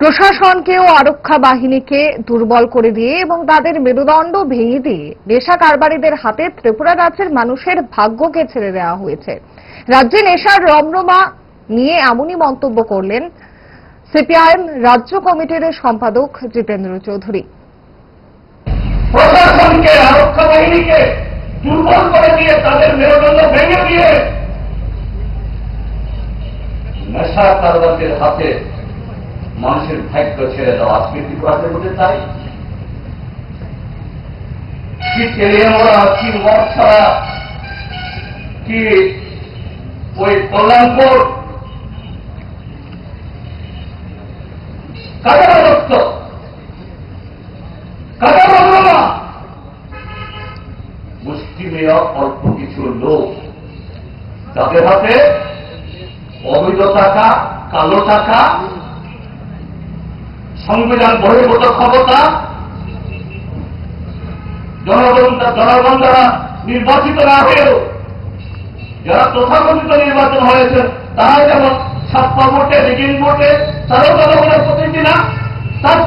প্রশাসনকে ও আরক্ষা বাহিনীকে দুর্বল করে দিয়ে এবং তাদের মেরুদণ্ড ভেঙে দিয়ে নেশা কারবারিদের হাতে ত্রিপুরা রাজ্যের মানুষের ভাগ্যকে ছেড়ে দেওয়া হয়েছে। রাজ্যে নেশার রমরমা নিয়ে এমনই মন্তব্য করলেন সিপিআইএম রাজ্য কমিটির সম্পাদক জিতেন্দ্র চৌধুরী। প্রশাসনকে, আরক্ষা বাহিনীকে দুর্বল করে দিয়ে তাদের মেরুদণ্ড ভেঙে দিয়ে নেশা কারবারদের হাতে মানুষের ভাগ্য ছেড়ে দেওয়া আজকে ত্রিপুরাতে হতে তাই? কি তেলে মোড়া কি মদ ছাড়া, কি ওই কল্যাণপুর? কাজা দত্ত মুষ্টিমেয় অল্প কিছু লোক, যাদের হাতে অবৈধ টাকা, কালো টাকা সংবিধান বহির্ভূত ক্ষমতা, জনগণ জনগণ দ্বারা নির্বাচিত না হয়েও যারা তথাকথিত নির্বাচন হয়েছে তারা যেমন ছাপ্পা ভোটে রিগিং ভোটে, তারাও জনগণের প্রতিনিধি না তার